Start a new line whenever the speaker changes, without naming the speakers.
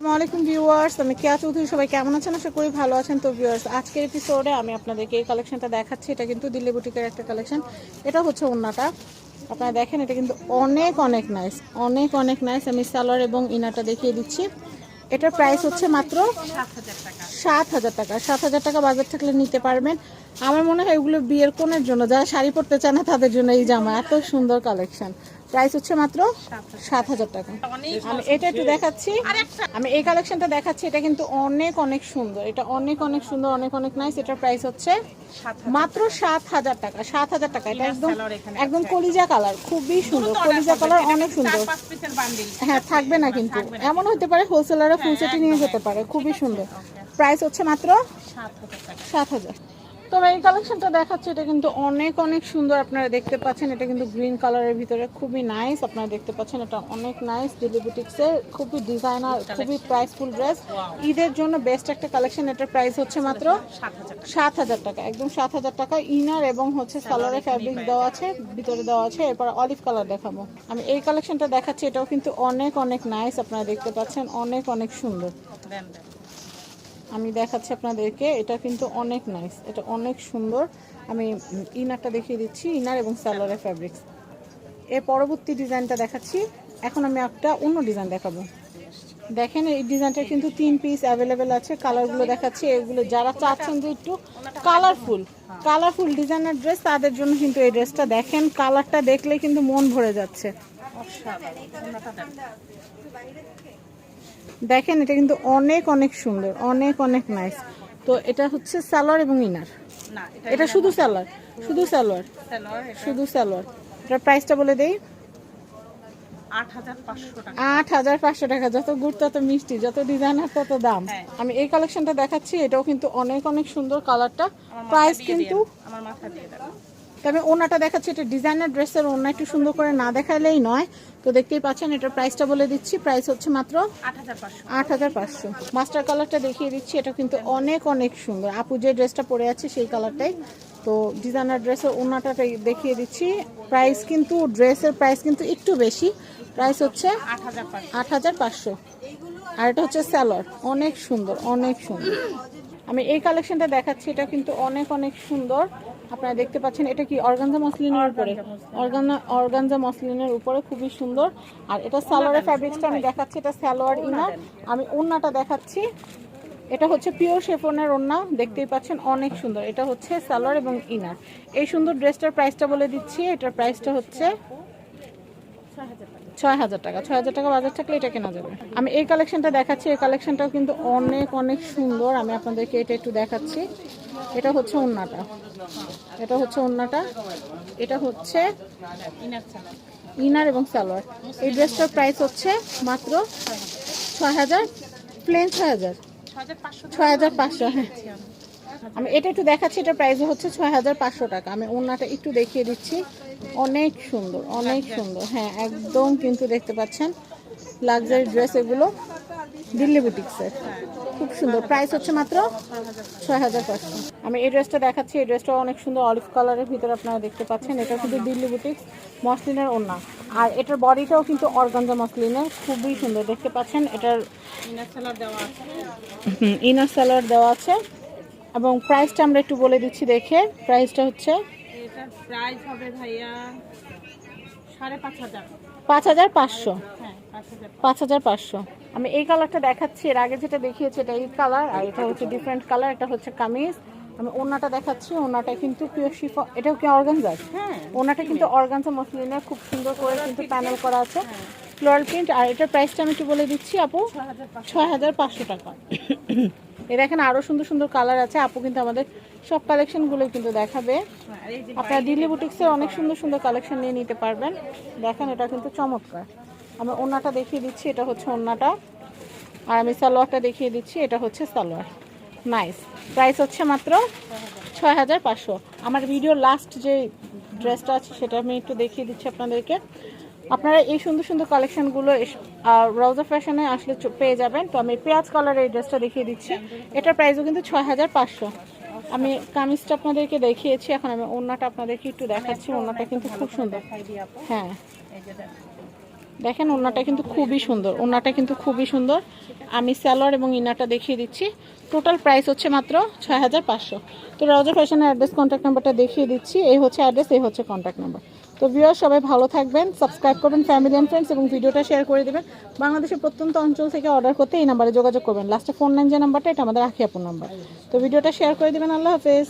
আসসালামু আলাইকুম ভিউয়ার্স, আমি কেয়া চৌধুরী, সবাই কেমন আছেন? আশা করি ভালো আছেন। তো ভিউয়ার্স, আজকের এপিসোডে আমি আপনাদেরকে এই কালেকশনটা দেখাচ্ছি। এটা কিন্তু দিল্লি বুটিকের একটা কালেকশন এটা হচ্ছে ওন্নাটা। আপনারা দেখেন, এটা কিন্তু অনেক অনেক নাইস অনেক অনেক নাইস আমি সালোয়ার এবং ইনারটা দেখিয়ে দিচ্ছি। এটার প্রাইস হচ্ছে মাত্র সাত হাজার টাকা। সাত হাজার টাকা বাজার থাকলে নিতে পারবেন। আমার মনে হয় এগুলো বিয়ের কোণের জন্য, যারা শাড়ি পরতে চায় না, তাদের জন্য এই জামা। এত সুন্দর কালেকশন প্রাইস হচ্ছে মাত্র সাত হাজার টাকা। আমি এটা একটু দেখাচ্ছি। আমি এই কালেকশনটা দেখাচ্ছি এটা কিন্তু অনেক অনেক সুন্দর। এটা অনেক অনেক সুন্দর অনেক অনেক নাইস এটার প্রাইস হচ্ছে মাত্র সাত হাজার টাকা সাত হাজার টাকা। এটা একদম একদম কলিজা কালার খুবই সুন্দর। কলিজা কালার অনেক সুন্দর। হ্যাঁ থাকবে না কিন্তু। এমন হতে পারে হোলসেলাররা ফুল সেটে নিয়ে যেতে পারে। খুবই সুন্দর। প্রাইস হচ্ছে মাত্র সাত হাজার। তবে এই কালেকশনটা দেখাচ্ছে এটা কিন্তু অনেক অনেক সুন্দর আপনারা দেখতে পাচ্ছেন। এটা কিন্তু গ্রিন কালারের ভিতরে খুবই নাইস আপনারা দেখতে পাচ্ছেন এটা অনেক নাইস দিল্লি বুটিক্সের খুবই ডিজাইনার খুবই প্রাইসফুল ড্রেস ঈদের জন্য বেস্ট একটা কালেকশন এটার প্রাইস হচ্ছে মাত্র সাত হাজার টাকা। একদম সাত হাজার টাকা। ইনার এবং হচ্ছে সালোয়ারের ফ্যাব্রিক দেওয়া আছে ভিতরে দেওয়া আছে এরপর অলিভ কালার দেখাবো। আমি এই কালেকশনটা দেখাচ্ছি এটাও কিন্তু অনেক অনেক নাইস আপনারা দেখতে পাচ্ছেন অনেক অনেক সুন্দর। আমি দেখাচ্ছি আপনাদেরকে, এটা কিন্তু অনেক নাইস এটা অনেক সুন্দর। আমি ইনারটা দেখিয়ে দিচ্ছি ইনার এবং সালোয়ারের ফ্যাব্রিক্স এর পরবর্তী ডিজাইনটা দেখাচ্ছি। এখন আমি একটা অন্য ডিজাইন দেখাবো। দেখেন, এই ডিজাইনটা কিন্তু তিন পিস অ্যাভেলেবেল আছে। কালারগুলো দেখাচ্ছি, এগুলো যারা চাচ্ছেন যে একটু কালারফুল কালারফুল ডিজাইনের ড্রেস তাদের জন্য কিন্তু এই ড্রেসটা দেখেন কালারটা দেখলে কিন্তু মন ভরে যাচ্ছে। দেখেন এটা কিন্তু অনেক অনেক সুন্দর অনেক অনেক নাইস তো এটা হচ্ছে সালোয়ার এবং ইনার। এটা শুধু সালোয়ার শুধু সালোয়ার। শুধু সালোয়ার। এটার প্রাইসটা বলে দেই।
আট হাজার পাঁচশো টাকা।
যত গুড় তত মিষ্টি যত ডিজাইনার তত দাম।
হ্যাঁ।
আমি এই কালেকশনটা দেখাচ্ছি এটাও কিন্তু অনেক অনেক সুন্দর কালারটা প্রাইস কিন্তু
আমার মাথা দিয়ে
তবে ওনাটা দেখাচ্ছি এটা ডিজাইনার ড্রেসের ওনা একটু সুন্দর করে না দেখালেই নয়। তো দেখতেই পাচ্ছেন এটার প্রাইসটা বলে দিচ্ছি। প্রাইস হচ্ছে মাত্র
আট হাজার পাঁচশো।
মাস্টার কালারটা দেখিয়ে দিচ্ছি এটা কিন্তু অনেক অনেক সুন্দর। আপু যে ড্রেসটা পরে আছে সেই কালারটাই তো ডিজাইনার ড্রেসের ওনাটা দেখিয়ে দিচ্ছি। প্রাইস কিন্তু ড্রেসের প্রাইস কিন্তু একটু বেশি। প্রাইস হচ্ছে
আট হাজার পাঁচশো।
আট হাজার পাঁচশো। আর এটা হচ্ছে স্যালোয়ার অনেক সুন্দর অনেক সুন্দর। আমি এই কালেকশনটা দেখাচ্ছি এটা কিন্তু অনেক অনেক সুন্দর। আপনারা দেখতে পাচ্ছেন এটা কি অর্গানজা মসলিনের উপরে? অর্গানজা অর্গানজা মসলিনের উপরে খুবই সুন্দর। আর এটা সালোয়ারের ফ্যাব্রিক্সটা আমি দেখাচ্ছি এটা সালোয়ার ইনার। আমি ওন্নাটা দেখাচ্ছি। এটা হচ্ছে পিওর শেফনের ওন্না দেখতেই পাচ্ছেন অনেক সুন্দর। এটা হচ্ছে সালোয়ার এবং ইনার। এই সুন্দর ড্রেসটার প্রাইসটা বলে দিচ্ছি। এটার প্রাইসটা হচ্ছে ছয় হাজার টাকা। ছয় হাজার টাকা বাজার থাকলে এটা কেনা যাবে। আমি এই কালেকশনটা দেখাচ্ছি। এই কালেকশনটাও কিন্তু অনেক অনেক সুন্দর। আমি আপনাদেরকে এটা একটু দেখাচ্ছি। এটা হচ্ছে ওন্নাটা। এটা হচ্ছে ওন্নাটা। এটা হচ্ছে
ইনার
এবং সালোয়ার। এই ড্রেসটার প্রাইস হচ্ছে মাত্র ছয় হাজার প্লেন ছয় হাজার। ছয় হাজার পাঁচশো। হ্যাঁ আমি এটা একটু দেখাচ্ছি। এটা প্রাইস হচ্ছে ছয় হাজার পাঁচশো টাকা। আমি ওনাটা একটু দেখিয়ে দিচ্ছি। অনেক সুন্দর অনেক সুন্দর। হ্যাঁ একদম কিন্তু দেখতে পাচ্ছেন লাক্সারি ড্রেস এগুলো দিল্লি বুটিক্সের খুব সুন্দর। প্রাইস হচ্ছে মাত্র ছয় হাজার পাঁচশো। আমি এই ড্রেসটা দেখাচ্ছি। এই ড্রেসটা অনেক সুন্দর অলিভ কালারের ভিতরে আপনারা দেখতে পাচ্ছেন। এটা কিন্তু দিল্লি বুটিক্স মসলিনের ওনা আর এটার বডিটাও কিন্তু অর্গানজা মসলিনের খুবই সুন্দর। দেখতে পাচ্ছেন এটার
ইনার সালোয়ার দেওয়া আছে।
ইনার সালোয়ার দেওয়া আছে। এবং প্রাইসটা আমরা একটু বলে দিচ্ছি দেখে। প্রাইসটা হচ্ছে
এটার প্রাইস হবে ভাইয়া সাড়ে পাঁচ হাজার।
পাঁচ হাজার পাঁচশো।
হ্যাঁ পাঁচ হাজার
পাঁচশো। আমি এই কালারটা দেখাচ্ছি এর আগে যেটা দেখিয়েছি এটা এই কালার আর এটা হচ্ছে ডিফারেন্ট কালার এটা হচ্ছে কামিজ। আমি ওনাটা দেখাচ্ছি ওনাটা কিন্তু পিওর শিফ এটাও কি অর্গানজার
হ্যাঁ
ওনাটা কিন্তু অর্গানজা মসলিনের খুব সুন্দর করে কিন্তু প্যানেল করা আছে। ফ্লোরাল প্রিন্ট আর এটার প্রাইসটা আমি একটু বলে দিচ্ছি আপু। ছয় হাজার পাঁচশো। টাকা। এ দেখেন আরও সুন্দর সুন্দর কালার আছে। আপু কিন্তু আমাদের সব কালেকশনগুলো কিন্তু দেখাবে। আপনারা দিল্লি বুটিক্সের অনেক সুন্দর সুন্দর কালেকশন নিয়ে নিতে পারবেন। দেখেন, এটা কিন্তু চমৎকার। আমি ওন্নাটা দেখিয়ে দিচ্ছি, এটা হচ্ছে ওন্নাটা। আর আমি সালোয়ারটা দেখিয়ে দিচ্ছি, এটা হচ্ছে সালোয়ার। নাইস প্রাইস হচ্ছে মাত্র ছয় হাজার পাঁচশো। আমার ভিডিও লাস্ট যে ড্রেসটা আছে, সেটা আমি একটু দেখিয়ে দিচ্ছি আপনাদেরকে। আপনারা এই সুন্দর সুন্দর কালেকশনগুলো রোজা ফ্যাশনে আসলে পেয়ে যাবেন। তো আমি পেঁয়াজ কালারের এই ড্রেসটা দেখিয়ে দিচ্ছি। এটার প্রাইসও কিন্তু ছয় হাজার পাঁচশো। আমি কামিজটা আপনাদেরকে দেখিয়েছি এখন আমি ওন্নাটা আপনাদেরকে একটু দেখাচ্ছি। ওন্নাটা কিন্তু খুব সুন্দর। হ্যাঁ। দেখেন। ওনাটা কিন্তু খুবই সুন্দর। ওনাটা কিন্তু খুবই সুন্দর। আমি স্যালোয়ার এবং ইনারটা দেখিয়ে দিচ্ছি। টোটাল প্রাইস হচ্ছে মাত্র ছয় হাজার পাঁচশো। তো রাজা ফ্যাশনের অ্যাড্রেস কন্ট্যাক্ট নাম্বারটা দেখিয়ে দিচ্ছি। এই হচ্ছে অ্যাড্রেস এই হচ্ছে কন্ট্যাক্ট নাম্বার তো ভিউয়ার সবাই ভালো থাকবেন সাবস্ক্রাইব করবেন ফ্যামিলি অ্যান্ড ফ্রেন্ডস এবং ভিডিওটা শেয়ার করে দেবেন। বাংলাদেশের প্রত্যন্ত অঞ্চল থেকে অর্ডার করতে এই নাম্বারে যোগাযোগ করবেন। লাস্টে ফোন নাইন যে নাম্বারটা এটা আমাদের আখিয়াপুর নাম্বার তো ভিডিওটা শেয়ার করে দেবেন। আল্লাহ হাফেজ।